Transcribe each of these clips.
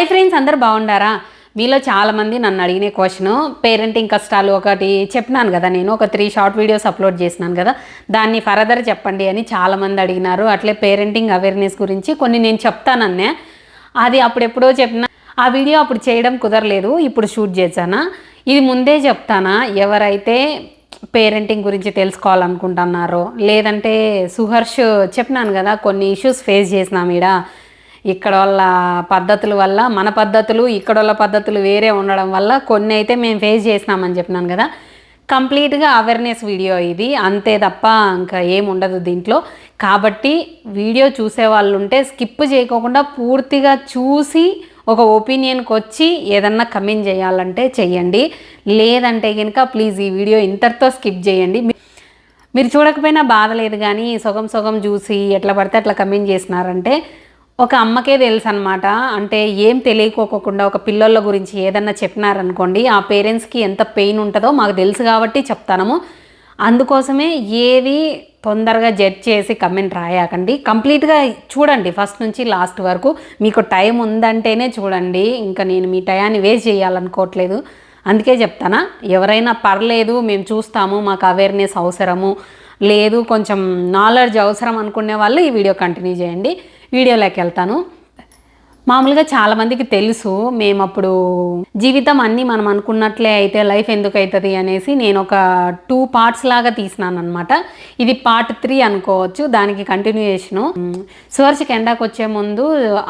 Hi friends అందరు బాగుండారా? మీలో చాలామంది నన్ను అడిగిన క్వశ్చన్ పేరెంటింగ్ కష్టాలు ఒకటి చెప్పినాను కదా నేను ఒక త్రీ షార్ట్ వీడియోస్ అప్లోడ్ చేసినాను కదా దాన్ని ఫర్దర్ చెప్పండి అని చాలామంది అడిగినారు. అట్లే పేరెంటింగ్ అవేర్నెస్ గురించి కొన్ని నేను చెప్తానన్నే అది అప్పుడెప్పుడో చెప్పిన ఆ వీడియో అప్పుడు చేయడం కుదరలేదు ఇప్పుడు షూట్ చేశానా? ఇది ముందే చెప్తానా? ఎవరైతే పేరెంటింగ్ గురించి తెలుసుకోవాలనుకుంటున్నారో లేదంటే సుహర్ష్ చెప్పినాను కదా కొన్ని ఇష్యూస్ ఫేస్ చేసినాం ఈడ ఇక్కడ వాళ్ళ పద్ధతుల వల్ల మన పద్ధతులు ఇక్కడ వాళ్ళ పద్ధతులు వేరే ఉండడం వల్ల కొన్ని అయితే మేము ఫేస్ చేసినామని చెప్పినాను కదా. కంప్లీట్గా అవేర్నెస్ వీడియో ఇది. అంతే తప్ప ఇంకా ఏముండదు దీంట్లో. కాబట్టి వీడియో చూసే వాళ్ళు ఉంటే స్కిప్ చేయకోకుండా పూర్తిగా చూసి ఒక ఒపీనియన్కి వచ్చి ఏదన్నా కమెంట్ చేయాలంటే చెయ్యండి లేదంటే కనుక ప్లీజ్ ఈ వీడియో ఇంతటితో స్కిప్ చేయండి. మీరు చూడకపోయినా బాధ లేదు కానీ సగం సగం చూసి ఎట్లా పడితే అట్లా కమెంట్ చేసినారంటే ఒక అమ్మకే తెలుసు అనమాట అంటే ఏం తెలియకోకుండా ఒక పిల్లల గురించి ఏదన్నా చెప్పినారనుకోండి ఆ పేరెంట్స్కి ఎంత పెయిన్ ఉంటుందో మాకు తెలుసు కాబట్టి చెప్తాము అందుకోసమే ఏది తొందరగా జడ్జ్ చేసి కమెంట్ రాయాకండి. కంప్లీట్గా చూడండి ఫస్ట్ నుంచి లాస్ట్ వరకు. మీకు టైం ఉందంటేనే చూడండి. ఇంకా నేను మీ టయాన్ని వేస్ట్ చేయాలనుకోవట్లేదు. అందుకే చెప్తానా ఎవరైనా పర్లేదు మేము చూస్తాము మాకు అవేర్నెస్ అవసరము లేదు కొంచెం నాలెడ్జ్ అవసరం అనుకునే వాళ్ళు ఈ వీడియో కంటిన్యూ చేయండి. వీడియోలోకి వెళ్తాను. మామూలుగా చాలామందికి తెలుసు మేము అప్పుడు జీవితం అన్నీ మనం అనుకున్నట్లే అయితే లైఫ్ ఎందుకు అవుతుంది అనేసి నేను ఒక టూ పార్ట్స్ లాగా తీసినాను అనమాట ఇది పార్ట్ త్రీ అనుకోవచ్చు దానికి కంటిన్యూయేషను. సువర్షకి ఎండాకి వచ్చే ముందు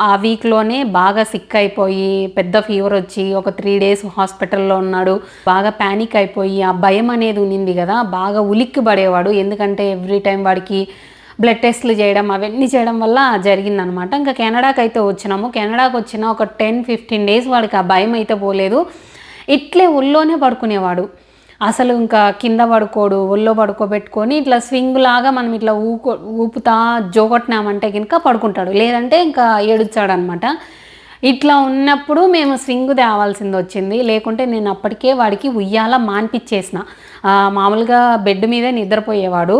ఆ వీక్లోనే బాగా సిక్ అయిపోయి పెద్ద ఫీవర్ వచ్చి ఒక త్రీ డేస్ హాస్పిటల్లో ఉన్నాడు. బాగా ప్యానిక్ అయిపోయి ఆ భయం అనేది ఉన్నింది కదా బాగా ఉలిక్కి పడేవాడు ఎందుకంటే ఎవ్రీ టైం వాడికి బ్లడ్ టెస్ట్లు చేయడం అవన్నీ చేయడం వల్ల జరిగిందనమాట ఇంకా కెనడాకి అయితే వచ్చినాము. కెనడాకి వచ్చిన ఒక టెన్ ఫిఫ్టీన్ డేస్ వాడికి ఆ భయం అయితే పోలేదు. ఇట్లే ఒళ్ళోనే పడుకునేవాడు. అసలు ఇంకా కింద పడుకోడు ఒళ్ళో పడుకోబెట్టుకొని ఇట్లా స్వింగ్ లాగా మనం ఇట్లా ఊకో ఊపుతా జోగొట్టినామంటే కనుక పడుకుంటాడు. లేదంటే ఇంకా ఏడుచాడనమాట ఇట్లా ఉన్నప్పుడు మేము స్వింగ్ తేవాల్సింది వచ్చింది. లేకుంటే నేను అప్పటికే వాడికి ఉయ్యాల మాన్పిచ్చేసిన మామూలుగా బెడ్ మీదే నిద్రపోయేవాడు.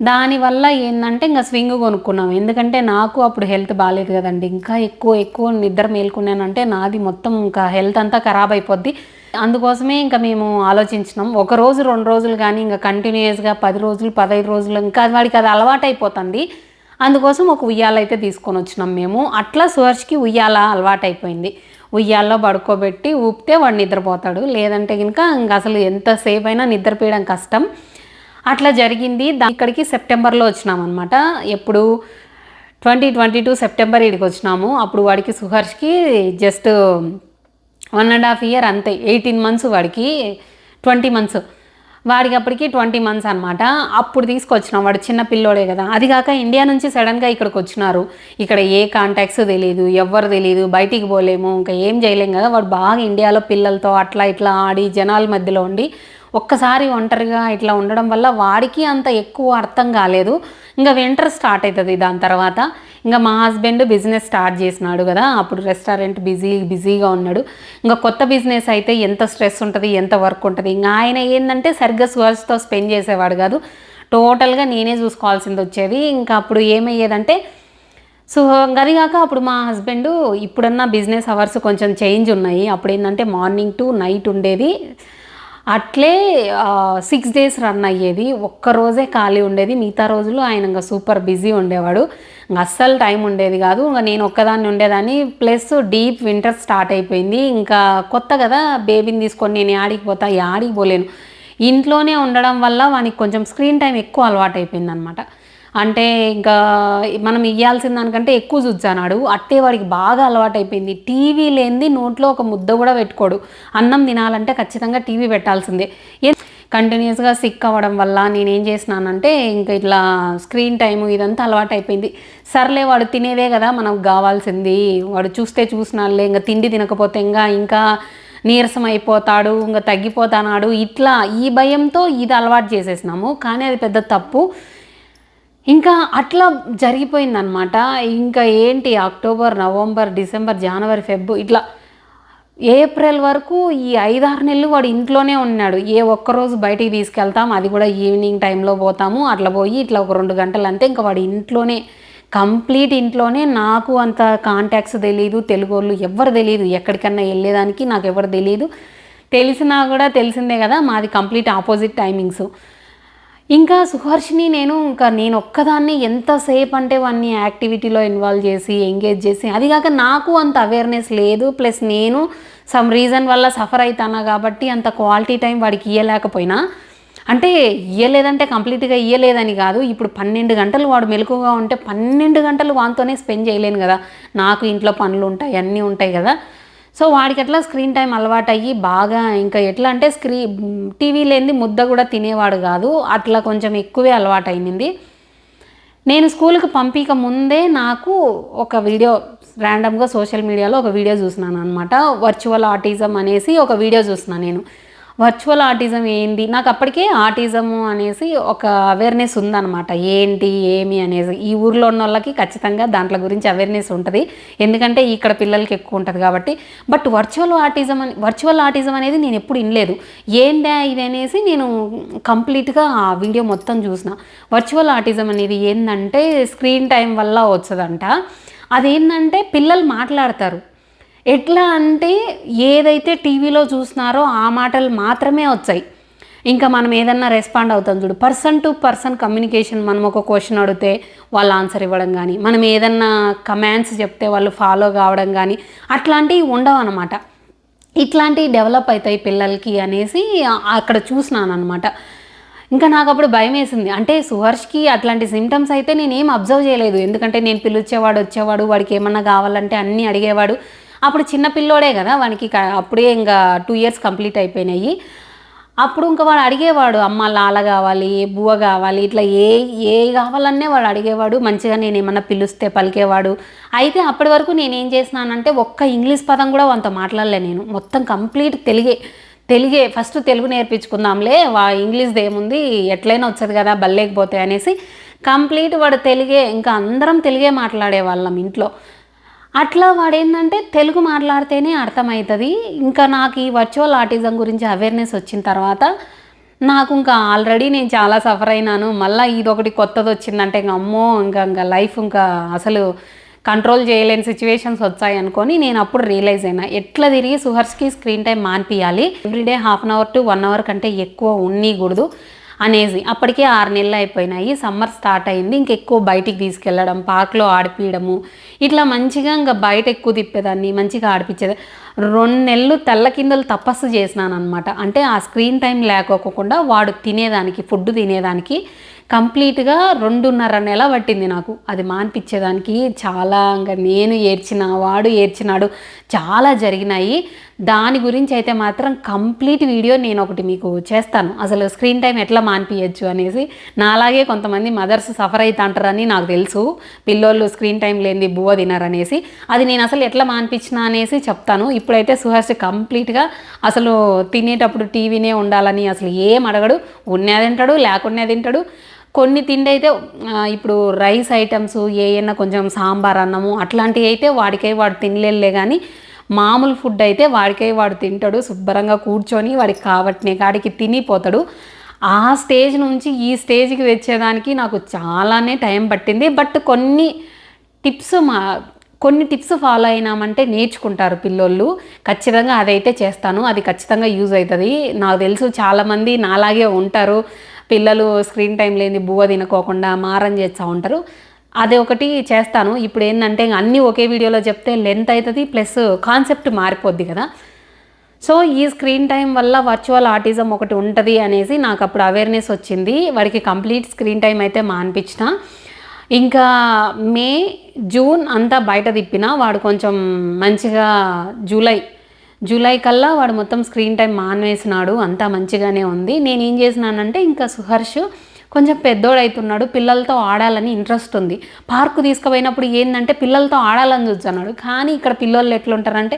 దానివల్ల ఏంటంటే ఇంకా స్వింగ్ కొనుక్కున్నాం. ఎందుకంటే నాకు అప్పుడు హెల్త్ బాగాలేదు కదండి. ఇంకా ఎక్కువ ఎక్కువ నిద్ర మేల్కొన్నానంటే నాది మొత్తం ఇంకా హెల్త్ అంతా ఖరాబ్ అయిపోద్ది. అందుకోసమే ఇంకా మేము ఆలోచించినాం. ఒక రోజు రెండు రోజులు కానీ ఇంకా కంటిన్యూస్గా పది రోజులు పదహైదు రోజులు ఇంకా వాడికి అది అలవాటు అయిపోతుంది అందుకోసం ఒక ఉయ్యాల అయితే తీసుకొని వచ్చినాం మేము. అట్లా సుహర్ష్కి ఉయ్యాల అలవాటు అయిపోయింది ఉయ్యాల్లో పడుకోబెట్టి ఊపితే వాడు నిద్రపోతాడు. లేదంటే కనుక ఇంకా అసలు ఎంతసేపు అయినా నిద్రపోయడం కష్టం. అట్లా జరిగింది. ఇక్కడికి సెప్టెంబర్లో వచ్చినాం అనమాట ఎప్పుడు ట్వంటీ ట్వంటీ టూ సెప్టెంబర్ ఇక్కడికి వచ్చినాము. అప్పుడు వాడికి సుహర్ష్కి just one and half year అంతే. ఎయిటీన్ మంత్స్ వాడికి ట్వంటీ మంత్స్. వాడికి అప్పటికి ట్వంటీ మంత్స్ అనమాట అప్పుడు తీసుకొచ్చినాం. వాడు చిన్న పిల్లోడే కదా. అది కాక ఇండియా నుంచి సడన్గా ఇక్కడికి వచ్చినారు. ఇక్కడ ఏ కాంటాక్ట్స్ తెలియదు ఎవ్వరు తెలియదు బయటికి పోలేము ఇంకా ఏం చేయలేం కదా. వాడు బాగా ఇండియాలో పిల్లలతో అట్లా ఇట్లా ఆడి జనాల మధ్యలో ఉండి ఒక్కసారి ఒంటరిగా ఇట్లా ఉండడం వల్ల వాడికి అంత ఎక్కువ అర్థం కాలేదు. ఇంకా వింటర్ స్టార్ట్ అవుతుంది దాని తర్వాత. ఇంకా మా హస్బెండ్ బిజినెస్ స్టార్ట్ చేసినాడు కదా అప్పుడు రెస్టారెంట్ బిజీ బిజీగా ఉన్నాడు. ఇంకా కొత్త బిజినెస్ అయితే ఎంత స్ట్రెస్ ఉంటుంది ఎంత వర్క్ ఉంటుంది. ఇంకా ఆయన ఏంటంటే సరిగ్గా సువర్స్తో స్పెండ్ చేసేవాడు కాదు. టోటల్గా నేనే చూసుకోవాల్సింది వచ్చేది. ఇంకా అప్పుడు ఏమయ్యేదంటే సో కాక అప్పుడు మా హస్బెండ్ ఇప్పుడన్నా బిజినెస్ అవర్స్ కొంచెం చేంజ్ ఉన్నాయి. అప్పుడు ఏంటంటే మార్నింగ్ టు నైట్ ఉండేది. అట్లే సిక్స్ డేస్ రన్ అయ్యేది. ఒక్క రోజే ఖాళీ ఉండేది. మిగతా రోజులు ఆయన ఇంకా సూపర్ బిజీ ఉండేవాడు. అస్సలు టైం ఉండేది కాదు. ఇంకా నేను ఒక్కదాన్ని ఉండేదాన్ని. ప్లస్ డీప్ వింటర్ స్టార్ట్ అయిపోయింది. ఇంకా కొత్త కదా బేబీని తీసుకొని నేను యాడికి పోతా? యాడికి పోలేను. ఇంట్లోనే ఉండడం వల్ల వానికి కొంచెం స్క్రీన్ టైం ఎక్కువ అలవాటు అయిపోయింది అనమాట అంటే ఇంకా మనం ఇవ్వాల్సిన దానికంటే ఎక్కువ చూచానాడు అట్టే వాడికి బాగా అలవాటు అయిపోయింది టీవీ లేనిది నోట్లో ఒక ముద్ద కూడా పెట్టుకోడు. అన్నం తినాలంటే ఖచ్చితంగా టీవీ పెట్టాల్సిందే. ఏ కంటిన్యూస్గా సిక్ అవ్వడం వల్ల నేనేం చేసినానంటే ఇంకా ఇట్లా స్క్రీన్ టైం ఇదంతా అలవాటు అయిపోయింది సర్లే వాడు తినేదే కదా మనకు కావాల్సింది. వాడు చూస్తే చూసినాళ్ళే ఇంకా తిండి తినకపోతే ఇంకా ఇంకా నీరసం అయిపోతాడు ఇంకా తగ్గిపోతానాడు. ఇట్లా ఈ భయంతో ఇది అలవాటు చేసేసినాము. కానీ అది పెద్ద తప్పు. ఇంకా అట్లా జరిగిపోయిందనమాట ఇంకా ఏంటి అక్టోబర్ నవంబర్ డిసెంబర్ జనవరి ఫెబ్ ఇట్లా ఏప్రిల్ వరకు ఈ ఐదారు నెలలు వాడు ఇంట్లోనే ఉన్నాడు. ఏ ఒక్కరోజు బయటికి తీసుకెళ్తాం అది కూడా ఈవినింగ్ టైంలో పోతాము అట్లా పోయి ఇట్లా ఒక రెండు గంటలు అంతే. ఇంకా వాడు ఇంట్లోనే కంప్లీట్ ఇంట్లోనే నాకు అంత కాంటాక్ట్స్ తెలియదు తెలుగు వాళ్ళు ఎవరు తెలియదు ఎక్కడికన్నా వెళ్ళేదానికి నాకు ఎవరు తెలియదు తెలిసినా కూడా తెలిసిందే కదా మాది కంప్లీట్ ఆపోజిట్ టైమింగ్స్. ఇంకా సుహర్షిని నేను ఇంకా నేను ఒక్కదాన్ని ఎంతసేపు అంటే వాడిని యాక్టివిటీలో ఇన్వాల్వ్ చేసి ఎంగేజ్ చేసి అది కాక నాకు అంత అవేర్నెస్ లేదు. ప్లస్ నేను సమ్ రీజన్ వల్ల సఫర్ అవుతానా కాబట్టి అంత క్వాలిటీ టైం వాడికి ఇవ్వలేకపోయినా అంటే ఇయ్యలేదంటే కంప్లీట్గా ఇయ్యలేదని కాదు. ఇప్పుడు పన్నెండు గంటలు వాడు మెలకుగా ఉంటే పన్నెండు గంటలు వానితోనే స్పెండ్ చేయలేను కదా. నాకు ఇంట్లో పనులు ఉంటాయి అన్నీ ఉంటాయి కదా. సో వాడికి అట్లా స్క్రీన్ టైం అలవాటు అయ్యి బాగా ఇంకా ఎట్లా అంటే స్క్రీ టీవీ లేనిది ముద్ద కూడా తినేవాడు కాదు. అట్లా కొంచెం ఎక్కువే అలవాటు అయింది నేను స్కూల్కి పంపిక ముందే నాకు ఒక వీడియో ర్యాండమ్గా సోషల్ మీడియాలో ఒక వీడియో చూసినాను అనమాట వర్చువల్ ఆటిజం అనేసి ఒక వీడియో చూసినాను నేను. వర్చువల్ ఆర్టిజం ఏంటి నాకు అప్పటికే ఆర్టిజము అనేసి ఒక అవేర్నెస్ ఉందన్నమాట. ఏంటి ఏమి అనేసి. ఈ ఊర్లో ఉన్న వాళ్ళకి ఖచ్చితంగా దాంట్లో గురించి అవేర్నెస్ ఉంటుంది. ఎందుకంటే ఇక్కడ పిల్లలకి ఎక్కువ ఉంటుంది కాబట్టి. బట్ వర్చువల్ ఆర్టిజం అని వర్చువల్ ఆర్టిజం అనేది నేను ఎప్పుడు వినలేదు ఏందా ఇది అనేసి నేను కంప్లీట్గా ఆ వీడియో మొత్తం చూసిన. వర్చువల్ ఆర్టిజం అనేది ఏంటంటే స్క్రీన్ టైం వల్ల వచ్చదంట. అదేంటంటే పిల్లలు మాట్లాడతారు. ఎట్లా అంటే ఏదైతే టీవీలో చూస్తున్నారో ఆ మాటలు మాత్రమే వచ్చాయి. ఇంకా మనం ఏదన్నా రెస్పాండ్ అవుతాం చూడు. పర్సన్ టు పర్సన్ కమ్యూనికేషన్ మనం ఒక క్వశ్చన్ అడిగితే వాళ్ళు ఆన్సర్ ఇవ్వడం కానీ మనం ఏదన్నా కమాండ్స్ చెప్తే వాళ్ళు ఫాలో కావడం కానీ అట్లాంటివి ఉండవు అనమాట ఇట్లాంటివి డెవలప్ అవుతాయి పిల్లలకి అనేసి అక్కడ చూసినాను అనమాట ఇంకా నాకు అప్పుడు భయం వేసింది. అంటే సుహర్ష్కి అట్లాంటి సిమ్టమ్స్ అయితే నేనేం అబ్జర్వ్ చేయలేదు. ఎందుకంటే నేను పిలిచేవాడు వచ్చేవాడు వాడికి ఏమన్నా కావాలంటే అన్నీ అడిగేవాడు. అప్పుడు చిన్న పిల్లోడే కదా వానికి అప్పుడే ఇంకా టూ ఇయర్స్ కంప్లీట్ అయిపోయినాయి. అప్పుడు ఇంకా వాడు అడిగేవాడు అమ్మ లాల కావాలి బువ్వ కావాలి ఇట్లా ఏ ఏ కావాలనే వాడు అడిగేవాడు మంచిగా నేను ఏమన్నా పిలుస్తే పలికేవాడు. అయితే అప్పటి వరకు నేనేం చేసినానంటే ఒక్క ఇంగ్లీష్ పదం కూడా వాళ్ళతో మాట్లాడలే నేను. మొత్తం కంప్లీట్ తెలుగే తెలుగే ఫస్ట్ తెలుగు నేర్పించుకుందాంలే వా ఇంగ్లీష్ది ఏముంది ఎట్లయినా వచ్చేది కదా బల్లేకపోతే అనేసి కంప్లీట్ వాడు తెలుగే ఇంకా అందరం తెలుగే మాట్లాడే వాళ్ళం ఇంట్లో. అట్లా వాడేంటంటే తెలుగు మాట్లాడితేనే అర్థమవుతుంది. ఇంకా నాకు ఈ వర్చువల్ ఆర్టిజం గురించి అవేర్నెస్ వచ్చిన తర్వాత నాకు ఇంకా ఆల్రెడీ నేను చాలా సఫర్ అయినాను. మళ్ళీ ఇదొకటి కొత్తది వచ్చిందంటే ఇంకా అమ్మో ఇంకా ఇంకా లైఫ్ ఇంకా అసలు కంట్రోల్ చేయలేని సిచ్యువేషన్స్ వచ్చాయి అనుకొని నేను అప్పుడు రియలైజ్ అయినా. ఎట్లా తిరిగి సుహర్స్కి screen time మాన్పియాలి everyday half an hour to one hour కంటే ఎక్కువ ఉండకూడదు. అనేసి అప్పటికే ఆరు నెలలు అయిపోయినాయి. సమ్మర్ స్టార్ట్ అయింది. ఇంకెక్కువ బయటికి తీసుకెళ్ళడం పార్క్లో ఆడిపించడము ఇట్లా మంచిగా ఇంకా బయట ఎక్కువ తిప్పేదాన్ని మంచిగా ఆడిపించేది రెండు నెలలు తెల్ల కిందలు తపస్సు చేసినాను అనమాట అంటే ఆ స్క్రీన్ టైం లేకోకుండా వాడు తినేదానికి ఫుడ్ తినేదానికి కంప్లీట్గా రెండున్నర నెల పట్టింది నాకు. అది మాన్పించేదానికి చాలా ఇంకా నేను ఏడ్చిన వాడు ఏడ్చినాడు చాలా జరిగినాయి. దాని గురించి అయితే మాత్రం కంప్లీట్ వీడియో నేను ఒకటి మీకు చేస్తాను. అసలు స్క్రీన్ టైం ఎట్లా మాన్పియచ్చు అనేసి నాలాగే కొంతమంది మదర్స్ సఫర్ అవుతాంటారని నాకు తెలుసు. పిల్లోళ్ళు స్క్రీన్ టైం లేనిది బువ్వ తినారనేసి. అది నేను అసలు ఎట్లా మాన్పించిన అనేసి చెప్తాను. ఇప్పుడైతే సుహాస్ కంప్లీట్గా అసలు తినేటప్పుడు టీవీనే ఉండాలని అసలు ఏం అడగడు. ఉన్నది తింటాడు లేకున్నా తింటాడు. కొన్ని తిండి అయితే ఇప్పుడు రైస్ ఐటమ్స్ ఏయన్నా కొంచెం సాంబార్ అన్నము అట్లాంటివి అయితే వాడికై వాడు తినలేలే కానీ మామూలు ఫుడ్ అయితే వాడికై వాడు తింటాడు శుభ్రంగా కూర్చొని వాడికి కావట్నే కాడికి తినిపోతాడు. ఆ స్టేజ్ నుంచి ఈ స్టేజ్కి తెచ్చేదానికి నాకు చాలానే టైం పట్టింది. బట్ కొన్ని టిప్స్ మా కొన్ని టిప్స్ ఫాలో అయినామంటే నేర్చుకుంటారు పిల్లోళ్ళు. ఖచ్చితంగా అదైతే చేస్తాను. అది ఖచ్చితంగా యూజ్ అవుతుంది నాకు తెలుసు చాలామంది నాలాగే ఉంటారు. పిల్లలు స్క్రీన్ టైం లేని బువ్వ తినకోకుండా మారం చేస్తూ ఉంటారు. అదే ఒకటి చేస్తాను. ఇప్పుడు ఏంటంటే అన్నీ ఒకే వీడియోలో చెప్తే లెంత్ అవుతుంది ప్లస్ కాన్సెప్ట్ మారిపోద్ది కదా. సో ఈ స్క్రీన్ టైం వల్ల వర్చువల్ ఆటిజం ఒకటి ఉంటుంది అనేసి నాకు అప్పుడు అవేర్నెస్ వచ్చింది. వాడికి కంప్లీట్ స్క్రీన్ టైం అయితే మాన్పించిన ఇంకా మే జూన్ అంతా బయట తిప్పిన వాడు కొంచెం మంచిగా జూలై జూలై కల్లా వాడు మొత్తం స్క్రీన్ టైం మానేసినాడు అంతా మంచిగానే ఉంది. నేను ఏం చేసినానంటే ఇంకా సుహర్ష్ కొంచెం పెద్దోడైతున్నాడు పిల్లలతో ఆడాలని ఇంట్రెస్ట్ ఉంది. పార్కు తీసుకుపోయినప్పుడు ఏంటంటే పిల్లలతో ఆడాలని చూస్తున్నాడు. కానీ ఇక్కడ పిల్లోళ్ళు ఎట్లుంటారంటే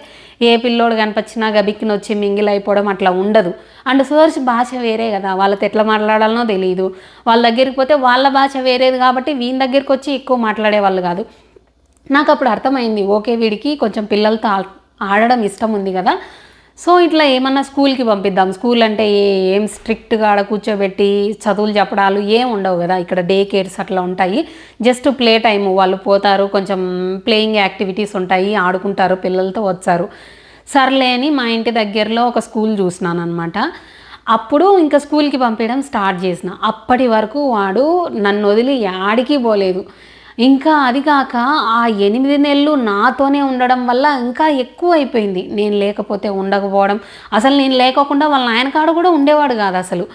ఏ పిల్లోడు కనిపించినా గబిక్కిన వచ్చి మింగిల్ అయిపోవడం అట్లా ఉండదు. అండ్ సుహర్ష్ భాష వేరే కదా వాళ్ళతో ఎట్లా మాట్లాడాలనో తెలియదు వాళ్ళ దగ్గరికి పోతే వాళ్ళ భాష వేరేది కాబట్టి వీని దగ్గరికి వచ్చి ఎక్కువ మాట్లాడే వాళ్ళు కాదు. నాకు అప్పుడు అర్థమైంది ఓకే వీడికి కొంచెం పిల్లలతో ఆడడం ఇష్టం ఉంది కదా. సో ఇట్లా ఏమన్నా స్కూల్కి పంపిద్దాం. స్కూల్ అంటే ఏ- ఏం స్ట్రిక్ట్గా ఆడ కూర్చోబెట్టి చదువులు చెప్పడాలు ఏం ఉండవు కదా. ఇక్కడ డే కేర్స్ అట్లా ఉంటాయి. జస్ట్ ప్లే టైం వాళ్ళు పోతారు. కొంచెం ప్లేయింగ్ యాక్టివిటీస్ ఉంటాయి. ఆడుకుంటారు. పిల్లలతో వచ్చారు. సర్లే అని మా ఇంటి దగ్గరలో ఒక స్కూల్ చూసినాను అనమాట అప్పుడు ఇంకా స్కూల్కి పంపించడం స్టార్ట్ చేసిన. అప్పటి వరకు వాడు నన్ను వదిలి యాడికి పోలేదు. ఇంకా అది కాక ఆ ఎనిమిది నెలలు నాతోనే ఉండడం వల్ల ఇంకా ఎక్కువ అయిపోయింది నేను లేకపోతే ఉండకపోవడం. అసలు నేను లేకోకుండా వాళ్ళ నాయన కాడ కూడా ఉండేవాడు కాదు అసలు.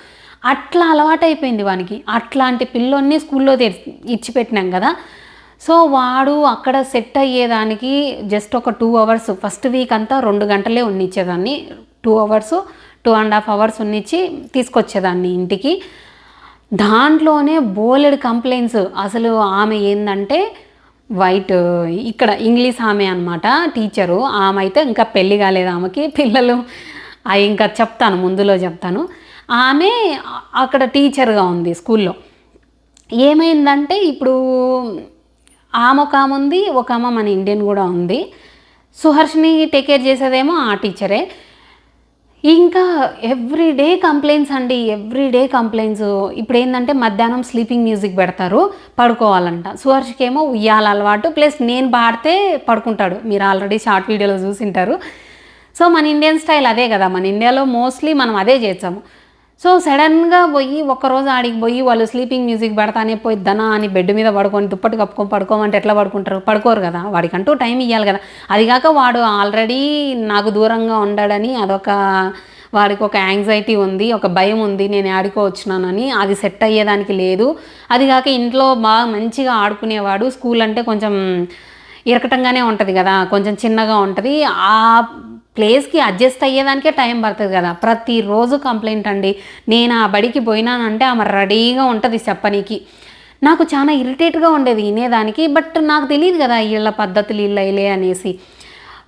అట్లా అలవాటైపోయింది వానికి. అట్లాంటి పిల్లోన్ని స్కూల్లో తెరిచి ఇచ్చిపెట్టినాం కదా. సో వాడు అక్కడ సెట్ అయ్యేదానికి జస్ట్ ఒక టూ అవర్స్ ఫస్ట్ వీక్ అంతా రెండు గంటలే ఉన్నిచ్చేదాన్ని. Two hours two and half hours ఉన్నిచ్చి తీసుకొచ్చేదాన్ని ఇంటికి. దాంట్లోనే బోలెడ్ కంప్లైంట్స్. అసలు ఆమె ఏంటంటే వైట్ ఇక్కడ ఇంగ్లీష్ ఆమె అనమాట టీచరు. ఆమె అయితే ఇంకా పెళ్ళి కాలేదు ఆమెకి. పిల్లలు అవి ఇంకా చెప్తాను ముందులో చెప్తాను. ఆమె అక్కడ టీచర్గా ఉంది స్కూల్లో. ఏమైందంటే ఇప్పుడు ఆమె ఒక ఆమె ఉంది ఒక ఆమె మన ఇండియన్ కూడా ఉంది. సుహర్షిని టేక్ కేర్ చేసేదేమో ఆ టీచరే. ఇంకా ఎవ్రీ డే కంప్లైంట్స్ అండి ఎవ్రీ డే కంప్లైంట్స్ ఇప్పుడు ఏంటంటే మధ్యాహ్నం స్లీపింగ్ మ్యూజిక్ పెడతారు పడుకోవాలంట. సుహర్షికేమో ఉయ్యాల అలవాటు ప్లస్ నేను పాడితే పడుకుంటాడు. మీరు ఆల్రెడీ షార్ట్ వీడియోలో చూసింటారు. సో మన ఇండియన్ స్టైల్ అదే కదా. మన ఇండియాలో మోస్ట్లీ మనం అదే చేస్తాము. సో సడన్గా పోయి ఒక్కరోజు ఆడికి పోయి వాళ్ళు స్లీపింగ్ మ్యూజిక్ పెడతానే పోయి దనా అని బెడ్ మీద పడుకొని దుప్పటి కప్పుకొని పడుకోమంటే ఎట్లా పడుకుంటారు? పడుకోరు కదా. వాడికంటూ టైం ఇవ్వాలి కదా. అది కాక వాడు ఆల్రెడీ నాకు దూరంగా ఉండాడని అదొక వాడికి ఒక యాంగ్జైటీ ఉంది ఒక భయం ఉంది నేను ఆడుకో వచ్చినానని అది సెట్ అయ్యేదానికి లేదు. అది కాక ఇంట్లో బాగా మంచిగా ఆడుకునేవాడు. స్కూల్ అంటే కొంచెం ఇరకటంగానే ఉంటుంది కదా. కొంచెం చిన్నగా ఉంటుంది. ఆ ప్లేస్కి అడ్జస్ట్ అయ్యేదానికే టైం పడుతుంది కదా. ప్రతిరోజు కంప్లైంట్ అండి. నేను ఆ బడికి పోయినానంటే ఆమె రెడీగా ఉంటుంది చెప్పనీకి. నాకు చాలా ఇరిటేట్గా ఉండేది వినేదానికి బట్ నాకు తెలియదు కదా వీళ్ళ పద్ధతులు వీళ్ళ అనేసి.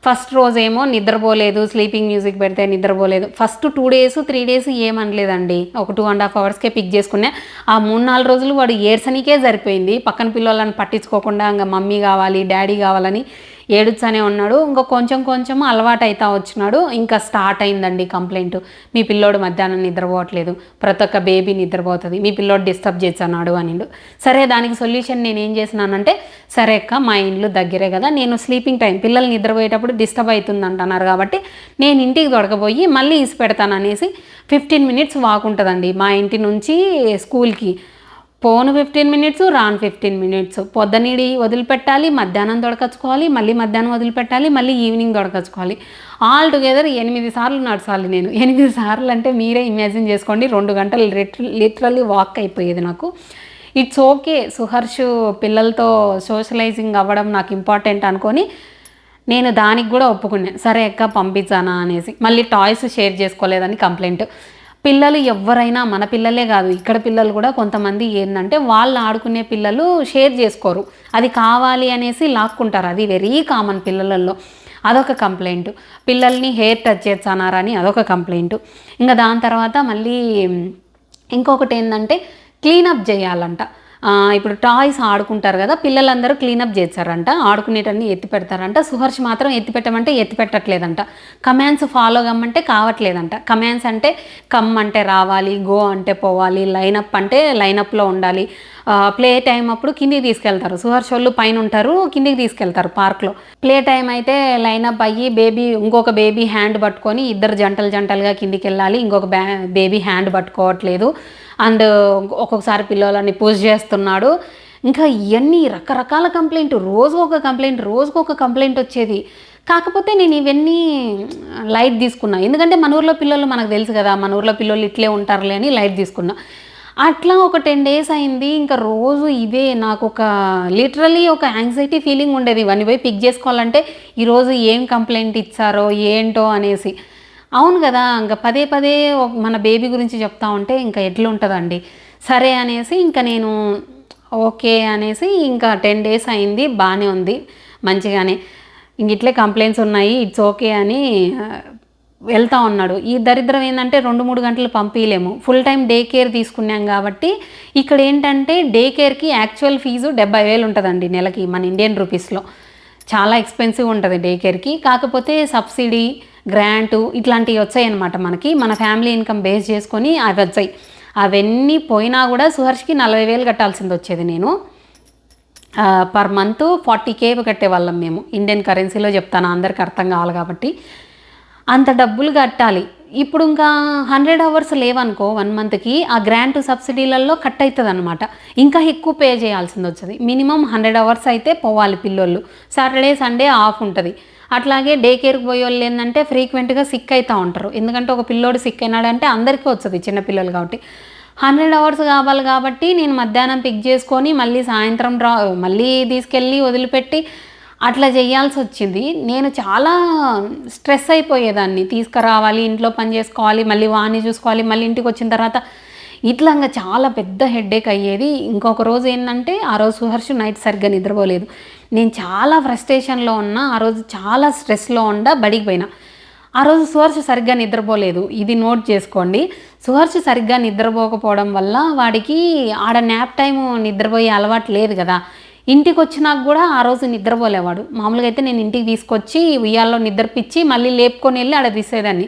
ఫస్ట్ రోజు ఏమో నిద్రపోలేదు స్లీపింగ్ మ్యూజిక్ పెడితే నిద్రపోలేదు. First two days three days ఏమనలేదండి. ఒక టూ అండ్ హాఫ్ అవర్స్కే పిక్ చేసుకున్నా. ఆ మూడు నాలుగు రోజులు వాడు ఏడ్సనికే సరిపోయింది. పక్కన పిల్లలను పట్టించుకోకుండా ఇంకా మమ్మీ కావాలి డాడీ కావాలని ఏడుచనే ఉన్నాడు. ఇంకా కొంచెం కొంచెం అలవాటు అవుతా వచ్చినాడు. ఇంకా స్టార్ట్ అయిందండి కంప్లైంట్. మీ పిల్లోడు మధ్యాహ్నం నిద్రపోవట్లేదు. ప్రతి ఒక్క బేబీ నిద్రపోతుంది. మీ పిల్లోడు డిస్టర్బ్ చేస్తున్నాడు అనిండు. సరే దానికి సొల్యూషన్ నేను ఏం చేసినానంటే సరే అక్క మా ఇండ్లు దగ్గరే కదా నేను స్లీపింగ్ టైం పిల్లలు నిద్రపోయేటప్పుడు డిస్టర్బ్ అవుతుంది అంటున్నారు కాబట్టి నేను ఇంటికి దొడకపోయి మళ్ళీ ఇసి పెడతాను అనేసి ఫిఫ్టీన్ మినిట్స్ వాక్ ఉంటుందండి మా ఇంటి నుంచి స్కూల్కి. పోను ఫిఫ్టీన్ మినిట్స్ రాను ఫిఫ్టీన్ మినిట్స్ పొద్దునీడి వదిలిపెట్టాలి మధ్యాహ్నం దొడకచ్చుకోవాలి మళ్ళీ మధ్యాహ్నం వదిలిపెట్టాలి మళ్ళీ ఈవినింగ్ దొడకచ్చుకోవాలి ఆల్ టుగెదర్ ఎనిమిది సార్లు నడచాలి నేను. ఎనిమిది సార్లు అంటే మీరే ఇమాజిన్ చేసుకోండి రెండు గంటలు లిటరల్లీ వాక్ అయిపోయేది నాకు. ఇట్స్ ఓకే సుహర్ష్ పిల్లలతో సోషలైజింగ్ అవ్వడం నాకు ఇంపార్టెంట్ అనుకొని నేను దానికి కూడా ఒప్పుకున్నాను సరే ఎక్క పంపించానా అనేసి. మళ్ళీ టాయ్స్ షేర్ చేసుకోలేదని కంప్లైంట్ పిల్లలు ఎవరైనా మన పిల్లలే కాదు ఇక్కడ పిల్లలు కూడా కొంతమంది ఏంటంటే వాళ్ళు ఆడుకునే పిల్లలు షేర్ చేసుకోరు. అది కావాలి అనేసి లాక్కుంటారు. అది వెరీ కామన్ పిల్లలలో అదొక కంప్లైంట్. పిల్లల్ని హెయిర్ టచ్ చేస్తానారని అదొక కంప్లైంట్. ఇంకా దాని తర్వాత మళ్ళీ ఇంకొకటి ఏంటంటే క్లీనప్ చేయాలంట. ఇప్పుడు టాయ్స్ ఆడుకుంటారు కదా పిల్లలందరూ క్లీనప్ చేస్తారంట ఆడుకునేటన్ని ఎత్తి పెడతారంట సుహర్ష్ మాత్రం ఎత్తి పెట్టమంటే ఎత్తి పెట్టట్లేదంట. కమాండ్స్ ఫాలో కమ్మంటే కావట్లేదంట. కమాండ్స్ అంటే కమ్ అంటే రావాలి గో అంటే పోవాలి లైనప్ అంటే లైనప్లో ఉండాలి. ప్లే టైం అప్పుడు కిందికి తీసుకెళ్తారు. సుహర్ష్ వాళ్ళు పైన ఉంటారు కిందికి తీసుకెళ్తారు పార్క్లో ప్లే టైం అయితే లైనప్ అయ్యి బేబీ ఇంకొక బేబీ హ్యాండ్ పట్టుకొని ఇద్దరు జంటలు జంటలుగా కిందికి వెళ్ళాలి ఇంకొక బ్యా బేబీ హ్యాండ్ పట్టుకోవట్లేదు. అండ్ ఒక్కొక్కసారి పిల్లలని పూజ చేస్తున్నాడు. ఇంకా ఇవన్నీ రకరకాల కంప్లైంట్ రోజు ఒక కంప్లైంట్ రోజుకు ఒక కంప్లైంట్ వచ్చేది. కాకపోతే నేను ఇవన్నీ లైట్ తీసుకున్నా. ఎందుకంటే మన ఊర్లో పిల్లలు మనకు తెలుసు కదా మన ఊర్లో పిల్లలు ఇట్లే ఉంటారులే అని లైట్ తీసుకున్నా. అట్లా ఒక టెన్ డేస్ అయింది. ఇంకా రోజు ఇదే నాకు ఒక లిటరలీ ఒక యాంగ్జైటీ ఫీలింగ్ ఉండేది. ఇవన్నీ పోయి పిక్ చేసుకోవాలంటే ఈరోజు ఏం కంప్లైంట్ ఇచ్చారో ఏంటో అనేసి. అవును కదా ఇంకా పదే పదే మన బేబీ గురించి చెప్తా ఉంటే ఇంకా ఎట్లుంటుందండి సరే అనేసి ఇంకా నేను ఓకే అనేసి ఇంకా టెన్ డేస్ అయింది బాగానే ఉంది మంచిగానే. ఇంక ఇట్లే కంప్లైంట్స్ ఉన్నాయి ఇట్స్ ఓకే అని వెళ్తా ఉన్నాడు. ఈ దరిద్రం ఏంటంటే రెండు మూడు గంటలు పంపించలేము ఫుల్ టైం డే కేర్ తీసుకున్నాం కాబట్టి ఇక్కడ ఏంటంటే డే కేర్కి యాక్చువల్ ఫీజు డెబ్బై వేలు ఉంటుందండి నెలకి మన ఇండియన్ రూపీస్లో చాలా ఎక్స్పెన్సివ్ ఉంటుంది డే కేర్కి కాకపోతే సబ్సిడీ గ్రాంటు ఇట్లాంటివి వచ్చాయి అనమాట మనకి. మన ఫ్యామిలీ ఇన్కమ్ బేస్ చేసుకొని అవి వచ్చాయి. అవన్నీ పోయినా కూడా సుహర్ష్కి నలభై వేలు కట్టాల్సింది వచ్చేది నేను. పర్ మంత్ ఫార్టీ కే కట్టేవాళ్ళం మేము. ఇండియన్ కరెన్సీలో చెప్తాను అందరికి అర్థం కావాలి కాబట్టి. అంత డబ్బులు కట్టాలి. ఇప్పుడు ఇంకా హండ్రెడ్ అవర్స్ లేవనుకో వన్ మంత్కి ఆ గ్రాంట్ సబ్సిడీలలో కట్ అవుతుంది అనమాట ఇంకా ఎక్కువ పే చేయాల్సింది వచ్చేది. మినిమం హండ్రెడ్ అవర్స్ అయితే పోవాలి పిల్లోళ్ళు. సాటర్డే సండే ఆఫ్ ఉంటుంది. అట్లాగే డే కేర్కి పోయే వాళ్ళు ఏంటంటే ఫ్రీక్వెంట్గా సిక్ అవుతూ ఉంటారు. ఎందుకంటే ఒక పిల్లోడు సిక్ అయినాడంటే అందరికీ వస్తుంది చిన్నపిల్లలు కాబట్టి. హండ్రెడ్ అవర్స్ కావాలి కాబట్టి నేను మధ్యాహ్నం పిక్ చేసుకొని మళ్ళీ సాయంత్రం డ్రా మళ్ళీ తీసుకెళ్ళి వదిలిపెట్టి అట్లా చేయాల్సి వచ్చింది. నేను చాలా స్ట్రెస్ అయిపోయేదాన్ని. తీసుకురావాలి ఇంట్లో పని చేసుకోవాలి మళ్ళీ వాణ్ణి చూసుకోవాలి మళ్ళీ ఇంటికి వచ్చిన తర్వాత ఇట్లా ఇంకా చాలా పెద్ద హెడ్ఏక్ అయ్యేది. ఇంకొక రోజు ఏంటంటే ఆ రోజు సుహర్ష్ నైట్ సరిగ్గా నిద్రపోలేదు. నేను చాలా ఫ్రస్ట్రేషన్లో ఉన్నా ఆ రోజు చాలా స్ట్రెస్లో ఉండా బడికి పోయినా. ఆ రోజు సుహర్ష సరిగ్గా నిద్రపోలేదు. ఇది నోట్ చేసుకోండి. సుహర్ష సరిగ్గా నిద్రపోకపోవడం వల్ల వాడికి ఆడ న్యాప్ టైం నిద్రపోయే అలవాటు లేదు కదా. ఇంటికి వచ్చినాక కూడా ఆ రోజు నిద్రపోలేవాడు. మామూలుగా అయితే నేను ఇంటికి తీసుకొచ్చి ఉయ్యాల్లో నిద్రపిచ్చి మళ్ళీ లేపుకొని వెళ్ళి ఆడ తీసేదాన్ని.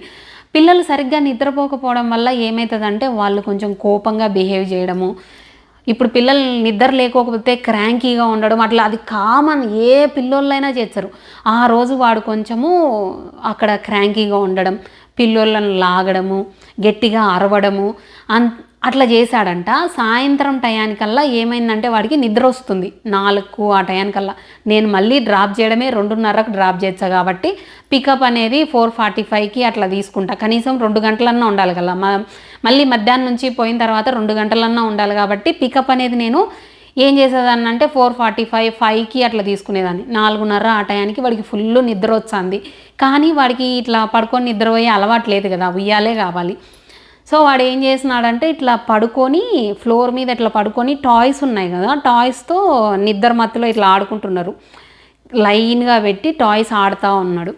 పిల్లలు సరిగ్గా నిద్రపోకపోవడం వల్ల ఏమవుతుందంటే వాళ్ళు కొంచెం కోపంగా బిహేవ్ చేయడము. ఇప్పుడు పిల్లలు నిద్ర లేకపోతే క్రాంకీగా ఉండడం అట్లా అది కామన్ ఏ పిల్లోళ్ళైనా చేస్తారు. ఆ రోజు వాడు కొంచెము అక్కడ క్రాంకీగా ఉండడం పిల్లోళ్ళను లాగడము గట్టిగా అరవడము అన్ అట్లా చేశాడంట. సాయంత్రం టయానికల్లా ఏమైందంటే వాడికి నిద్ర వస్తుంది. నాలుగు ఆ టయానికల్లా. నేను మళ్ళీ డ్రాప్ చేయడమే రెండున్నరకు డ్రాప్ చేయొచ్చా కాబట్టి పికప్ అనేది ఫోర్ ఫార్టీ ఫైవ్కి అట్లా తీసుకుంటా. కనీసం రెండు గంటలన్నా ఉండాలి కదా. మళ్ళీ మధ్యాహ్నం నుంచి పోయిన తర్వాత రెండు గంటలన్నా ఉండాలి కాబట్టి పికప్ అనేది నేను ఏం చేసేదాన్ని అంటే ఫోర్ ఫార్టీ ఫైవ్ ఫైవ్కి అట్లా తీసుకునేదాన్ని. నాలుగున్నర ఆ టయానికి వాడికి ఫుల్ నిద్ర వచ్చింది కానీ వాడికి ఇట్లా పడుకొని నిద్రపోయే అలవాటు లేదు కదా. ఉయ్యాలే కావాలి. సో వాడు ఏం చేసినాడంటే ఇట్లా పడుకొని ఫ్లోర్ మీద ఇట్లా పడుకొని టాయ్స్ ఉన్నాయి కదా టాయ్స్తో నిద్ర మత్తులో ఇట్లా ఆడుకుంటున్నారు. లైన్గా పెట్టి టాయ్స్ ఆడుతూ ఉన్నాడు.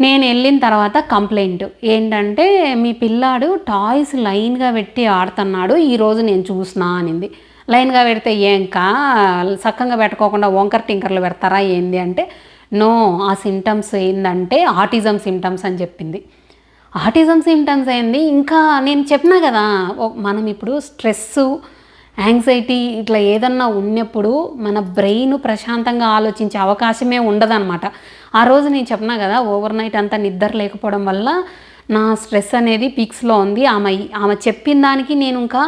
నేను వెళ్ళిన తర్వాత కంప్లైంట్ ఏంటంటే మీ పిల్లాడు టాయ్స్ లైన్గా పెట్టి ఆడుతున్నాడు ఈరోజు నేను చూసినా అనింది. లైన్గా పెడితే ఏంకా? సక్కంగా పెట్టుకోకుండా వంకర్ టింకర్లు పెడతారా ఏంది అంటే నో ఆ సిమ్టమ్స్ ఏంటంటే ఆటిజం సిమ్టమ్స్ అని చెప్పింది. ఆటిజం సిమ్టమ్స్ ఏంది? ఇంకా నేను చెప్పినా కదా మనం ఇప్పుడు స్ట్రెస్ యాంగ్జైటీ ఇట్లా ఏదన్నా ఉన్నప్పుడు మన బ్రెయిన్ ప్రశాంతంగా ఆలోచించే అవకాశమే ఉండదన్నమాట. ఆ రోజు నేను చెప్పినా కదా ఓవర్ నైట్ అంతా నిద్ర లేకపోవడం వల్ల నా స్ట్రెస్ అనేది పీక్స్లో ఉంది. ఆమె ఆమె చెప్పిన దానికి నేను ఇంకా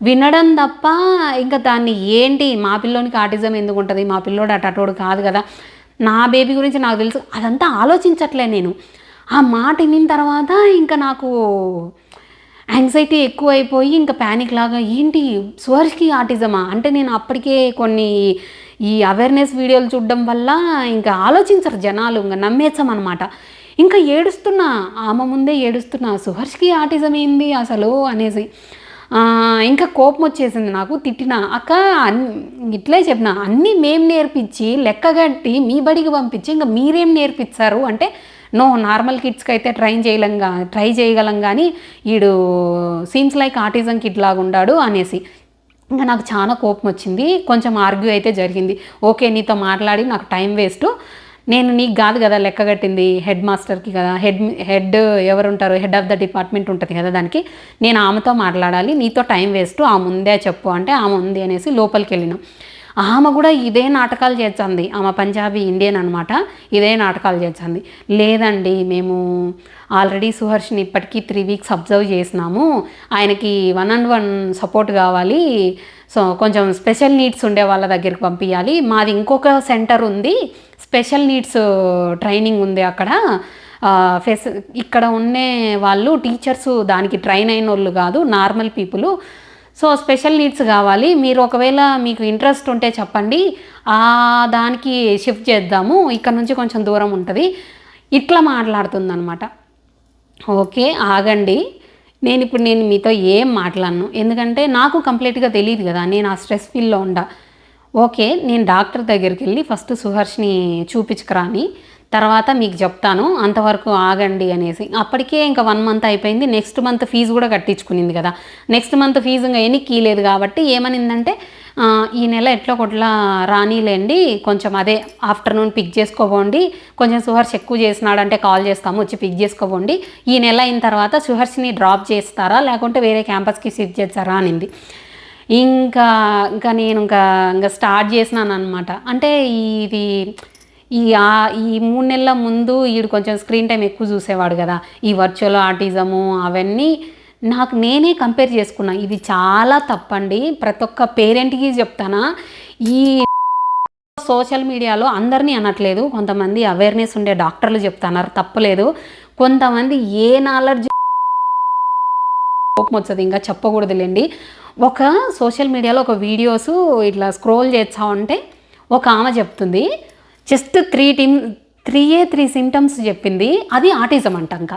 వినడం తప్ప ఇంకా దాన్ని ఏంటి మా పిల్లోనికి ఆటిజం ఎందుకు ఉంటుంది? మా పిల్లోడు అటటోడు కాదు కదా. నా బేబీ గురించి నాకు తెలుసు. అదంతా ఆలోచించట్లే నేను. ఆ మాట విన్న తర్వాత ఇంకా నాకు యాంగ్జైటీ ఎక్కువ అయిపోయి ఇంకా ప్యానిక్ లాగా ఏంటి సువర్ష్కి ఆటిజమా? అంటే నేను అప్పటికే కొన్ని ఈ అవేర్నెస్ వీడియోలు చూడడం వల్ల ఇంకా ఆలోచించరు జనాలు ఇంకా నమ్మేచ్చాం అనమాట ఇంకా ఏడుస్తున్నా ఆమె ముందే ఏడుస్తున్నా సుహర్ష్కి ఆటిజం ఏంది అసలు? అనేసి. ఇంకా కోపం వచ్చేసింది నాకు తిట్టిన అక్క అన్ ఇట్లే చెప్పిన అన్నీ మేం నేర్పించి లెక్కగట్టి మీ బడికి పంపించి ఇంకా మీరేం నేర్పించారు అంటే నో నార్మల్ కిడ్స్కి అయితే ట్రైన్ చేయలేం గా ట్రై చేయగలం కానీ ఈడు సీన్స్ లైక్ ఆటిజం కిడ్ లాగా ఉండాడు అనేసి. ఇంకా నాకు చాలా కోపం వచ్చింది. కొంచెం ఆర్గ్యూ అయితే జరిగింది. ఓకే నీతో మాట్లాడి నాకు టైం వేస్ట్. నేను నీకు కాదు కదా లెక్క కట్టింది హెడ్ మాస్టర్కి కదా. హెడ్ హెడ్ ఎవరు ఉంటారు హెడ్ ఆఫ్ ద డిపార్ట్మెంట్ ఉంటుంది కదా దానికి. నేను ఆమెతో మాట్లాడాలి నీతో టైం వేస్ట్ ఆమె ఉందే చెప్పు అంటే ఆమె ఉంది అనేసి లోపలికి వెళ్ళినాం ఆమె కూడా ఇదే నాటకాలు చేస్తుంది. ఆమె పంజాబీ ఇండియన్ అనమాట ఇదే నాటకాలు చేస్తుంది. లేదండి మేము ఆల్రెడీ సుహర్ష్ని ఇప్పటికీ త్రీ వీక్స్ అబ్జర్వ్ చేసినాము. ఆయనకి వన్ అండ్ వన్ సపోర్ట్ కావాలి. సో కొంచెం స్పెషల్ నీడ్స్ ఉండే వాళ్ళ దగ్గరికి పంపించాలి మాది ఇంకొక సెంటర్ ఉంది. స్పెషల్ నీడ్స్ ట్రైనింగ్ ఉంది అక్కడ. ఫెస్ ఇక్కడ ఉండే వాళ్ళు టీచర్స్ దానికి ట్రైన్ అయిన వాళ్ళు కాదు normal people so special needs కావాలి. మీరు ఒకవేళ మీకు ఇంట్రెస్ట్ ఉంటే చెప్పండి. ఆ దానికి షిఫ్ట్ చేద్దాము. ఇక్కడ నుంచి కొంచెం దూరం ఉంటుంది. ఇట్లా మాట్లాడుతుందనమాట ఓకే ఆగండి. నేను ఇప్పుడు నేను మీతో ఏం మాట్లాడను. ఎందుకంటే నాకు కంప్లీట్గా తెలియదు కదా. నేను ఆ స్ట్రెస్ ఫీల్లో ఉండా. ఓకే నేను డాక్టర్ దగ్గరికి వెళ్ళి ఫస్ట్ సుహర్ష్ని చూపించుకురాని. తర్వాత మీకు చెప్తాను అంతవరకు ఆగండి అనేసి. అప్పటికే ఇంకా వన్ మంత్ అయిపోయింది. నెక్స్ట్ మంత్ ఫీజు కూడా కట్టించుకునింది కదా. నెక్స్ట్ మంత్ ఫీజు ఇంకా ఎనికి లేదు కాబట్టి ఏమనిందంటే ఈ నెల ఎట్లా కొట్లా రానీలేండి. కొంచెం అదే ఆఫ్టర్నూన్ పిక్ చేసుకోబోండి. కొంచెం సుహర్ష్ ఎక్కువ చేసినాడంటే కాల్ చేస్తాము వచ్చి పిక్ చేసుకోబోండి. ఈ నెల అయిన తర్వాత సుహర్ష్ని డ్రాప్ చేస్తారా లేకుంటే వేరే క్యాంపస్కి షిఫ్ట్ చేస్తారా అనింది. ఇంకా ఇంకా నేను ఇంకా ఇంకా స్టార్ట్ చేసినాను అనమాట అంటే ఇది ఈ ఆ- ఈ మూడు నెలల ముందు ఈడు కొంచెం స్క్రీన్ టైం ఎక్కువ చూసేవాడు కదా. ఈ వర్చువల్ ఆర్టిజము అవన్నీ నాకు నేనే కంపేర్ చేసుకున్నా. ఇది చాలా తప్పండి. ప్రతి ఒక్క పేరెంట్కి చెప్తానా ఈ సోషల్ మీడియాలో అందరినీ అనట్లేదు. కొంతమంది అవేర్నెస్ ఉండే డాక్టర్లు చెప్తున్నారు. తప్పలేదు. కొంతమంది ఏ నాలెడ్జ్ కోపం వచ్చేది ఇంకా చెప్పకూడదులేండి. ఒక సోషల్ మీడియాలో ఒక వీడియోస్ ఇట్లా స్క్రోల్ చేస్తా ఉంటే ఒక ఆమె చెప్తుంది just three team three A three symptoms చెప్పింది. అది ఆటిజం అంట ఇంకా.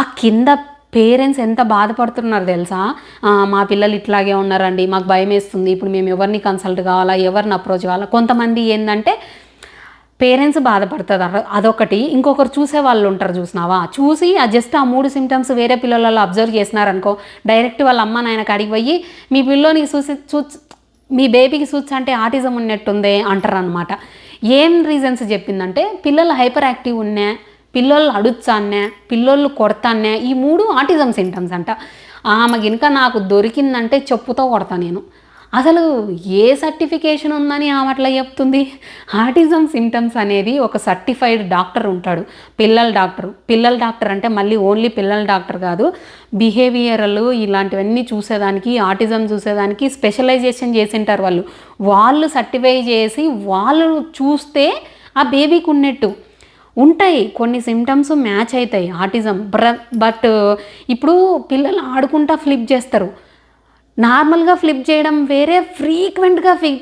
ఆ కింద పేరెంట్స్ ఎంత బాధపడుతున్నారు తెలుసా? మా పిల్లలు ఇట్లాగే ఉన్నారండి మాకు భయం వేస్తుంది ఇప్పుడు మేము ఎవరిని కన్సల్ట్ కావాలా ఎవరిని అప్రోచ్ కావాలా? కొంతమంది ఏంటంటే పేరెంట్స్ బాధపడుతుంది అదొకటి. ఇంకొకరు చూసే వాళ్ళు ఉంటారు చూసినావా? చూసి ఆ జస్ట్ ఆ మూడు సిమ్టమ్స్ వేరే పిల్లలలో అబ్జర్వ్ చేసినారనుకో డైరెక్ట్ వాళ్ళ అమ్మ నాయనకి అడిగి పోయి మీ పిల్లోనికి చూసి చూ మీ బేబీకి చూసి అంటే ఆటిజం ఉన్నట్టుందే అంటారు అనమాట ఏం రీజన్స్ చెప్పిందంటే పిల్లలు హైపర్ యాక్టివ్ ఉన్నా పిల్లోళ్ళు అడుచాన్నే పిల్లోళ్ళు కొడతాన్నే ఈ మూడు ఆటిజం సింటమ్స్ అంట. ఆమె గినక నాకు దొరికిందంటే చెప్పుతో కొడతా నేను. అసలు ఏ సర్టిఫికేషన్ ఉందని ఆమె అట్లా చెప్తుంది? ఆటిజం సిమ్టమ్స్ అనేది ఒక సర్టిఫైడ్ డాక్టర్ ఉంటాడు. పిల్లల డాక్టర్. పిల్లల డాక్టర్ అంటే మళ్ళీ ఓన్లీ పిల్లల డాక్టర్ కాదు. బిహేవియరల్ ఇలాంటివన్నీ చూసేదానికి ఆటిజం చూసేదానికి స్పెషలైజేషన్ చేసింటారు వాళ్ళు. వాళ్ళు సర్టిఫై చేసి వాళ్ళు చూస్తే ఆ బేబీకి ఉన్నట్టు. ఉంటాయి కొన్ని సిమ్టమ్స్ మ్యాచ్ అవుతాయి ఆటిజం. బ్ర బట్ ఇప్పుడు పిల్లలు ఆడుకుంటా ఫ్లిప్ చేస్తారు. నార్మల్గా ఫ్లిప్ చేయడం వేరే ఫ్రీక్వెంట్గా ఫ్లి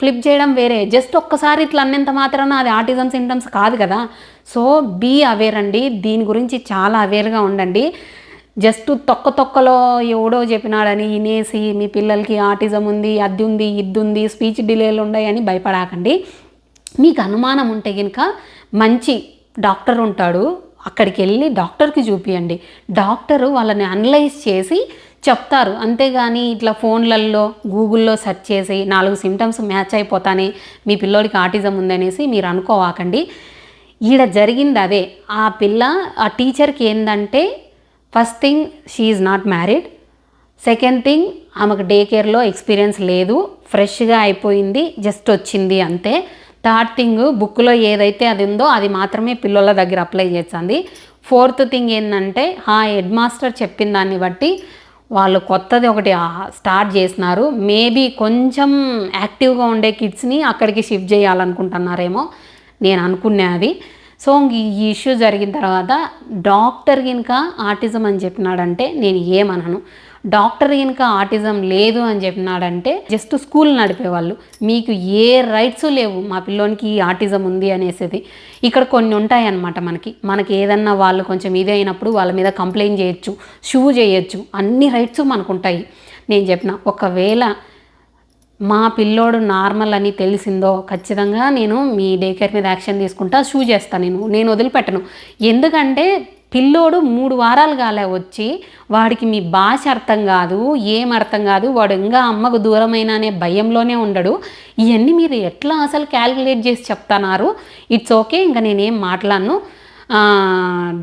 ఫ్లిప్ చేయడం వేరే. జస్ట్ ఒక్కసారి ఇట్లా అన్నంత మాత్రాన అది ఆటిజం సింటమ్స్ కాదు కదా. సో బీ అవేర్ అండి. దీని గురించి చాలా అవేర్గా ఉండండి. జస్ట్ తొక్క తొక్కలో ఎవడో చెప్పినాడని వినేసి మీ పిల్లలకి ఆటిజం ఉంది అది ఉంది ఇది ఉంది స్పీచ్ డిలేలు ఉన్నాయని భయపడాకండి. మీకు అనుమానం ఉంటే కనుక మంచి డాక్టర్ ఉంటాడు. అక్కడికి వెళ్ళి డాక్టర్కి చూపియండి. డాక్టరు వాళ్ళని అనలైజ్ చేసి చెప్తారు. అంతేగాని ఇట్లా ఫోన్లలో గూగుల్లో సెర్చ్ చేసి నాలుగు సిమ్టమ్స్ మ్యాచ్ అయిపోతానే మీ పిల్లోడికి ఆటిజం ఉందనేసి మీరు అనుకోవాకండి. ఈడ జరిగింది అదే. ఆ పిల్ల ఆ టీచర్కి ఏంటంటే first thing she not married second thing ఆమెకు డే కేర్లో ఎక్స్పీరియన్స్ లేదు. ఫ్రెష్గా అయిపోయింది జస్ట్ వచ్చింది అంతే. థర్డ్ థింగ్ బుక్లో ఏదైతే అది ఉందో అది మాత్రమే పిల్లల దగ్గర అప్లై చేస్తుంది. ఫోర్త్ థింగ్ ఏంటంటే ఆ హెడ్ మాస్టర్ చెప్పిన దాన్ని బట్టి వాళ్ళు కొత్తది ఒకటి స్టార్ట్ చేసినారు. మేబీ కొంచెం యాక్టివ్గా ఉండే కిడ్స్ని అక్కడికి షిఫ్ట్ చేయాలనుకుంటున్నారేమో నేను అనుకునే అది. సో ఈ ఇష్యూ జరిగిన తర్వాత డాక్టర్ కనుక ఆటిజం అని చెప్పినాడంటే నేను ఏమనను. డాక్టర్ కనుక ఆటిజం లేదు అని చెప్పినాడంటే జస్ట్ స్కూల్ నడిపేవాళ్ళు మీకు ఏ రైట్స్ లేవు మా పిల్లోనికి ఆటిజం ఉంది అనేసి ఇక్కడ కొన్ని ఉంటాయి అన్నమాట మనకి. మనకి ఏదన్నా వాళ్ళు కొంచెం ఇది అయినప్పుడు వాళ్ళ మీద కంప్లైంట్ చేయొచ్చు షూ చేయొచ్చు అన్ని రైట్స్ మనకు ఉంటాయి నేను చెప్పిన ఒకవేళ మా పిల్లోడు నార్మల్ అని తెలిసిందో ఖచ్చితంగా నేను మీ డే కేర్ మీద యాక్షన్ తీసుకుంటా షూ చేస్తాను నేను నేను వదిలిపెట్టను. ఎందుకంటే పిల్లోడు మూడు వారాలు కాలే వచ్చి వాడికి మీ భాష అర్థం కాదు ఏం అర్థం కాదు వాడు ఇంకా అమ్మకు దూరమైన అనే భయంలోనే ఉండడు. ఇవన్నీ మీరు ఎట్లా అసలు క్యాలిక్యులేట్ చేసి చెప్తున్నారు? ఇట్స్ ఓకే ఇంకా నేనేం మాట్లాడను.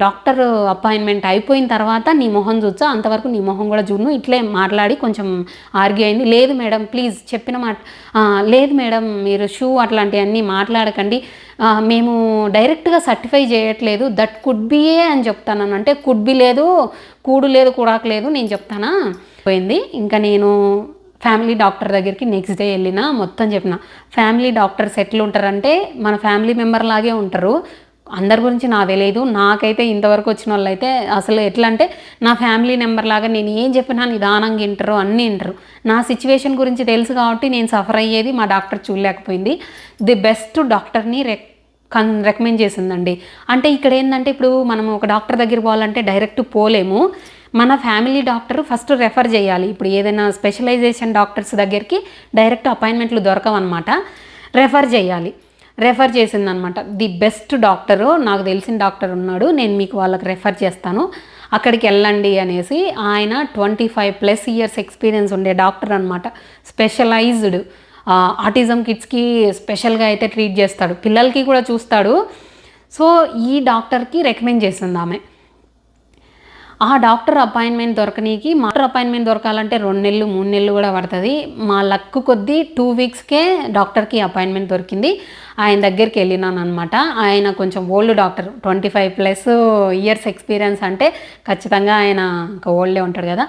డాక్టర్ అపాయింట్మెంట్ అయిపోయిన తర్వాత నీ మొహం చూచా అంతవరకు నీ మొహం కూడా చూడను ఇట్లే మాట్లాడి కొంచెం ఆర్గ్యూ అయింది. లేదు మేడం ప్లీజ్ చెప్పిన మాట లేదు మేడం మీరు షూ అట్లాంటివన్నీ మాట్లాడకండి. మేము డైరెక్ట్గా సర్టిఫై చేయట్లేదు. దట్ కుడ్ బియే అని చెప్తాను. అంటే కుడ్ బి లేదు కూడు లేదు కూడాకు లేదు నేను చెప్తానా? పోయింది. ఇంకా నేను ఫ్యామిలీ డాక్టర్ దగ్గరికి నెక్స్ట్ డే వెళ్ళినా మొత్తం చెప్పిన. ఫ్యామిలీ డాక్టర్స్ ఎట్లా ఉంటారంటే మన ఫ్యామిలీ మెంబర్ లాగే ఉంటారు. అందరి గురించి నాకు తెలియదు నాకైతే ఇంతవరకు వచ్చిన వాళ్ళు అయితే అసలు ఎట్లా అంటే నా ఫ్యామిలీ నెంబర్ లాగా నేను ఏం చెప్పినా నిదానంగా వింటారు అన్నీ వింటారు. నా సిచ్యువేషన్ గురించి తెలుసు కాబట్టి నేను సఫర్ అయ్యేది మా డాక్టర్ చూడలేకపోయింది. ది బెస్ట్ డాక్టర్ని రెక్ కన్ రికమెండ్ చేసిందండి. అంటే ఇక్కడ ఏంటంటే ఇప్పుడు మనం ఒక డాక్టర్ దగ్గర పోవాలంటే డైరెక్ట్ పోలేము. మన ఫ్యామిలీ డాక్టర్ ఫస్ట్ రెఫర్ చేయాలి. ఇప్పుడు ఏదైనా స్పెషలైజేషన్ డాక్టర్స్ దగ్గరికి డైరెక్ట్ అపాయింట్మెంట్లు దొరకవన్నమాట. రెఫర్ చేయాలి. రెఫర్ చేసిందనమాట. ది బెస్ట్ డాక్టరు నాకు తెలిసిన డాక్టర్ ఉన్నాడు నేను మీకు వాళ్ళకి రెఫర్ చేస్తాను. అక్కడికి వెళ్ళండి అనేసి ఆయన twenty five plus years experience ఉండే డాక్టర్ అనమాట. స్పెషలైజ్డ్. ఆటిజం కిడ్స్కి స్పెషల్గా అయితే ట్రీట్ చేస్తాడు. పిల్లలకి కూడా చూస్తాడు. సో ఈ డాక్టర్కి రికమెండ్ చేసింది ఆమె. ఆ డాక్టర్ అపాయింట్మెంట్ దొరకనీకి డాక్టర్ అపాయింట్మెంట్ దొరకాలంటే రెండు నెలలు మూడు నెలలు కూడా పడుతుంది. మా లక్ కొద్దీ టూ వీక్స్కే డాక్టర్కి అపాయింట్మెంట్ దొరికింది. ఆయన దగ్గరికి వెళ్ళినాను అనమాట ఆయన కొంచెం old doctor twenty five plus years experience అంటే ఖచ్చితంగా ఆయన ఒక ఓల్డే ఉంటాడు కదా.